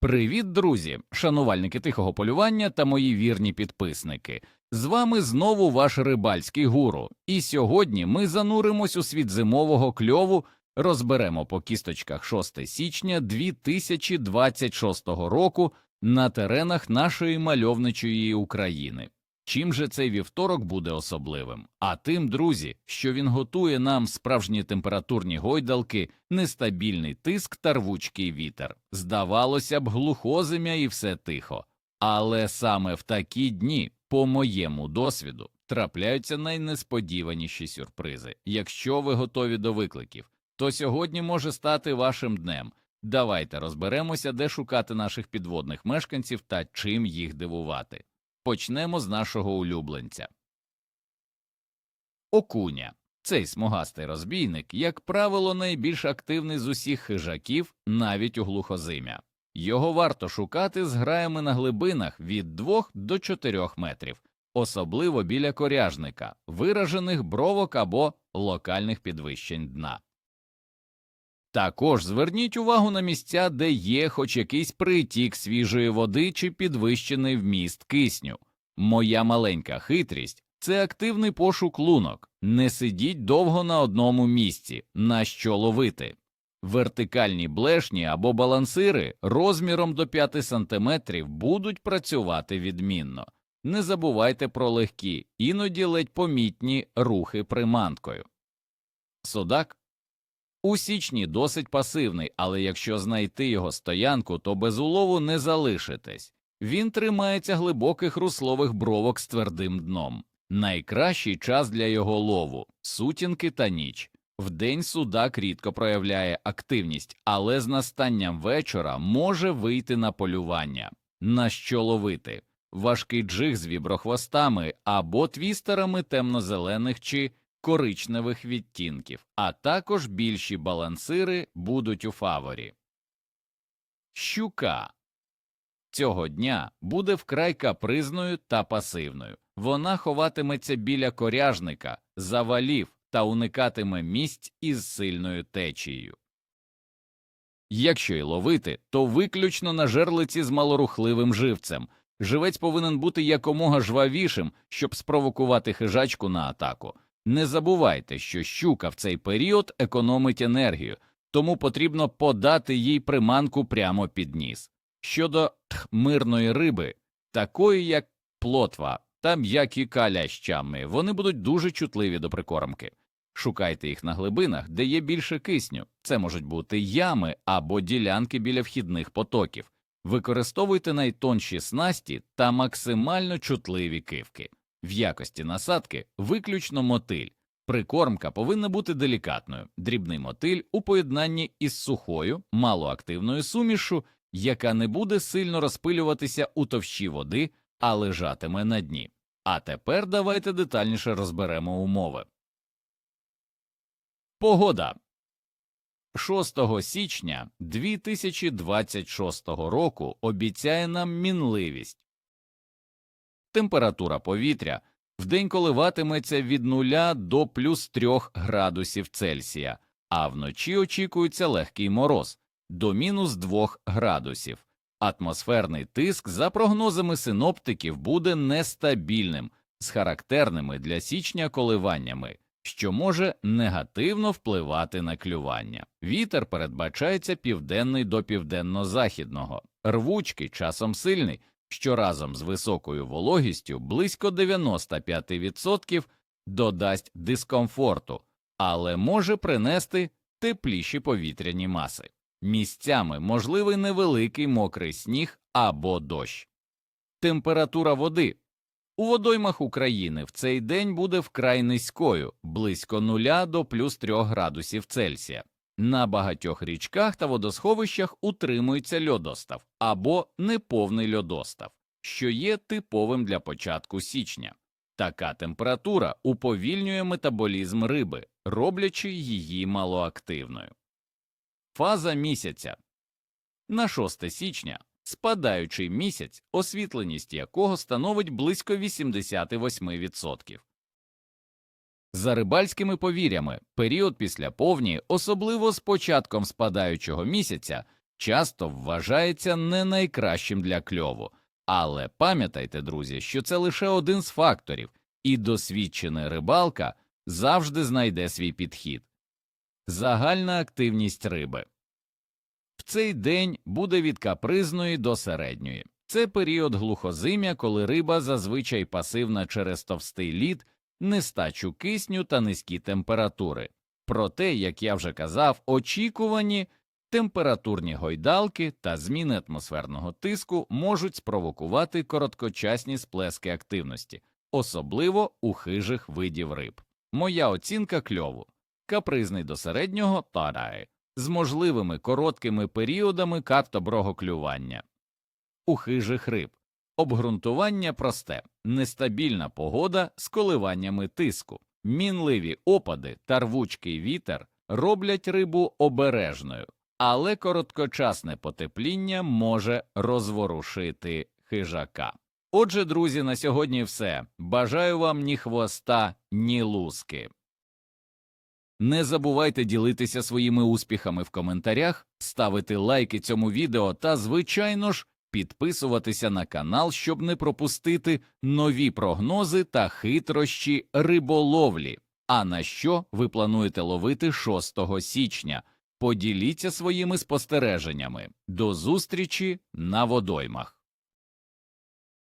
Привіт, друзі, шанувальники тихого полювання та мої вірні підписники. З вами знову ваш рибальський гуру, і сьогодні ми зануримось у світ зимового кльову, розберемо по кісточках 6 січня 2026 року на теренах нашої мальовничої України. Чим же цей вівторок буде особливим? А тим, друзі, що він готує нам справжні температурні гойдалки, нестабільний тиск та рвучкий вітер. Здавалося б, глухозим'я і все тихо. Але саме в такі дні, по моєму досвіду, трапляються найнесподіваніші сюрпризи. Якщо ви готові до викликів, то сьогодні може стати вашим днем. Давайте розберемося, де шукати наших підводних мешканців та чим їх дивувати. Почнемо з нашого улюбленця. Окуня. Цей смугастий розбійник, як правило, найбільш активний з усіх хижаків, навіть у глухозим'я. Його варто шукати з граями на глибинах від 2 до 4 метрів, особливо біля коряжника, виражених бровок або локальних підвищень дна. Також зверніть увагу на місця, де є хоч якийсь притік свіжої води чи підвищений вміст кисню. Моя маленька хитрість це активний пошук лунок. Не сидіть довго на одному місці, на що ловити. Вертикальні блешні або балансири розміром до 5 см будуть працювати відмінно. Не забувайте про легкі, іноді ледь помітні рухи приманкою. Судак у січні досить пасивний, але якщо знайти його стоянку, то без улову не залишитесь. Він тримається глибоких руслових бровок з твердим дном. Найкращий час для його лову сутінки та ніч. Вдень судак рідко проявляє активність, але з настанням вечора може вийти на полювання. На що ловити? Важкий джиг з віброхвостами або твістерами темно-зелених чи коричневих відтінків, а також більші балансири будуть у фаворі. Щука цього дня буде вкрай капризною та пасивною. Вона ховатиметься біля коряжника, завалів та уникатиме місць із сильною течією. Якщо й ловити, то виключно на жерлиці з малорухливим живцем. Живець повинен бути якомога жвавішим, щоб спровокувати хижачку на атаку. Не забувайте, що щука в цей період економить енергію, тому потрібно подати їй приманку прямо під ніс. Щодо тх, мирної риби, такої як плотва та м'які калящами, вони будуть дуже чутливі до прикормки. Шукайте їх на глибинах, де є більше кисню. Це можуть бути ями або ділянки біля вхідних потоків. Використовуйте найтонші снасті та максимально чутливі кивки. В якості насадки виключно мотиль. Прикормка повинна бути делікатною, дрібний мотиль у поєднанні із сухою, малоактивною сумішу, яка не буде сильно розпилюватися у товщі води, а лежатиме на дні. А тепер давайте детальніше розберемо умови. Погода 6 січня 2026 року обіцяє нам мінливість. Температура повітря вдень коливатиметься від 0 до плюс 3 градусів Цельсія, а вночі очікується легкий мороз до мінус 2 градусів. Атмосферний тиск, за прогнозами синоптиків, буде нестабільним, з характерними для січня коливаннями, що може негативно впливати на клювання. Вітер передбачається південний до південно-західного, рвучкий часом сильний, що разом з високою вологістю близько 95% додасть дискомфорту, але може принести тепліші повітряні маси. Місцями можливий невеликий мокрий сніг або дощ. Температура води у водоймах України в цей день буде вкрай низькою, близько 0 до плюс 3 градусів Цельсія. На багатьох річках та водосховищах утримується льодостав або неповний льодостав, що є типовим для початку січня. Така температура уповільнює метаболізм риби, роблячи її малоактивною. Фаза місяця на 6 січня спадаючий місяць, освітленість якого становить близько 88%. За рибальськими повір'ями, період після повні, особливо з початком спадаючого місяця, часто вважається не найкращим для кльову. Але пам'ятайте, друзі, що це лише один з факторів, і досвідчена рибалка завжди знайде свій підхід. Загальна активність риби в цей день буде від капризної до середньої. Це період глухозим'я, коли риба зазвичай пасивна через товстий лід, нестачу кисню та низькі температури. Проте, як я вже казав, очікувані температурні гойдалки та зміни атмосферного тиску можуть спровокувати короткочасні сплески активності, особливо у хижих видів риб. Моя оцінка кльову капризний до середнього тарає з можливими короткими періодами картоброго клювання. У хижих риб обґрунтування просте, нестабільна погода з коливаннями тиску, мінливі опади та рвучкий вітер роблять рибу обережною, але короткочасне потепління може розворушити хижака. Отже, друзі, на сьогодні все. Бажаю вам ні хвоста, ні луски. Не забувайте ділитися своїми успіхами в коментарях, ставити лайки цьому відео та, звичайно ж, підписуватися на канал, щоб не пропустити нові прогнози та хитрощі риболовлі. А на що ви плануєте ловити 6 січня? Поділіться своїми спостереженнями. До зустрічі на водоймах.